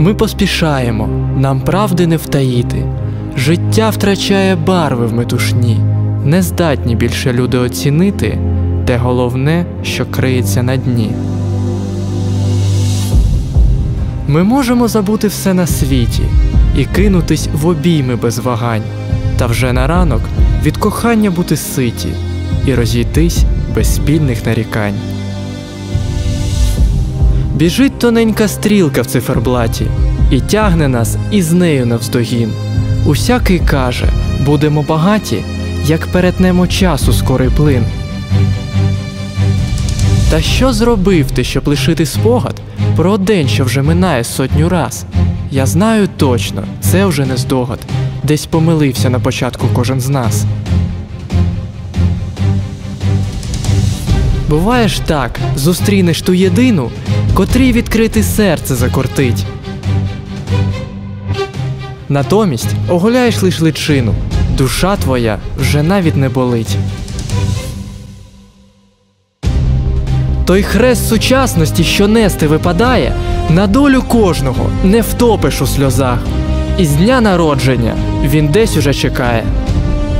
Ми поспішаємо, нам правди не втаїти. Життя втрачає барви в метушні, не здатні більше люди оцінити те головне, що криється на дні. Ми можемо забути все на світі і кинутись в обійми без вагань, та вже на ранок від кохання бути ситі і розійтись без спільних нарікань. Біжить тоненька стрілка в циферблаті і тягне нас із нею навздогін. Усякий каже, будемо багаті, як перетнемо часу скорий плин. Та що зробив ти, щоб лишити спогад про день, що вже минає сотню раз? Я знаю точно, це вже не здогад, десь помилився на початку кожен з нас. Буває ж так, зустрінеш ту єдину, котрій відкрити серце закортить. Натомість оголяєш лиш личину, душа твоя вже навіть не болить. Той хрест сучасності, що нести випадає, на долю кожного не втопиш у сльозах. І з дня народження він десь уже чекає,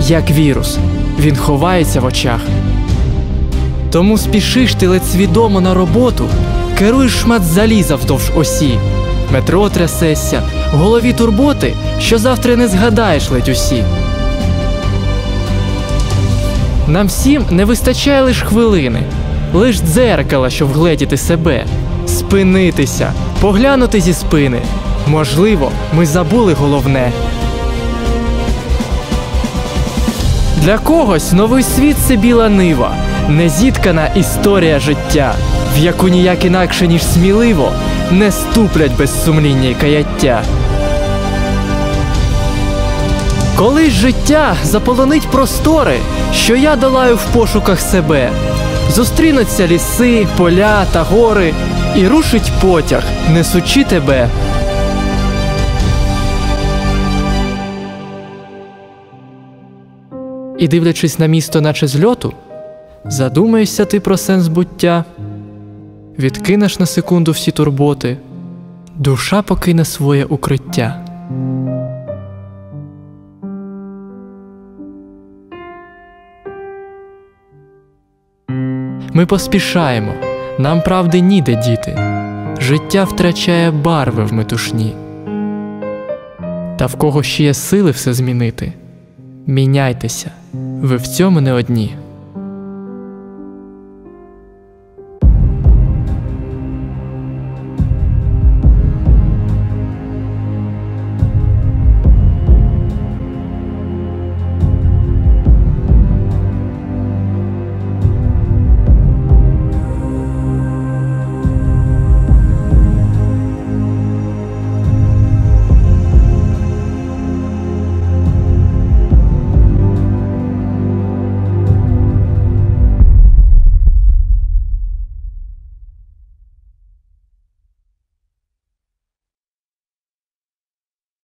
як вірус, він ховається в очах. Тому спішиш ти ледь свідомо на роботу, керуєш шмат заліза вздовж осі, метро трясешся, в голові турботи, що завтра не згадаєш ледь усі. Нам всім не вистачає лиш хвилини, лиш дзеркала, щоб вгледіти себе, спинитися, поглянути зі спини. Можливо, ми забули головне. Для когось новий світ це біла нива, незіткана історія життя, в яку ніяк інакше, ніж сміливо, не ступлять без сумління й каяття. Колись життя заполонить простори, що я долаю в пошуках себе. Зустрінуться ліси, поля та гори, і рушить потяг, несучи тебе. І дивлячись на місто, наче з льоту, задумаєшся ти про сенс буття, відкинеш на секунду всі турботи, душа покине своє укриття. Ми поспішаємо, нам правди ніде діти, життя втрачає барви в метушні. Та в кого ще є сили все змінити, міняйтеся, ви в цьому не одні.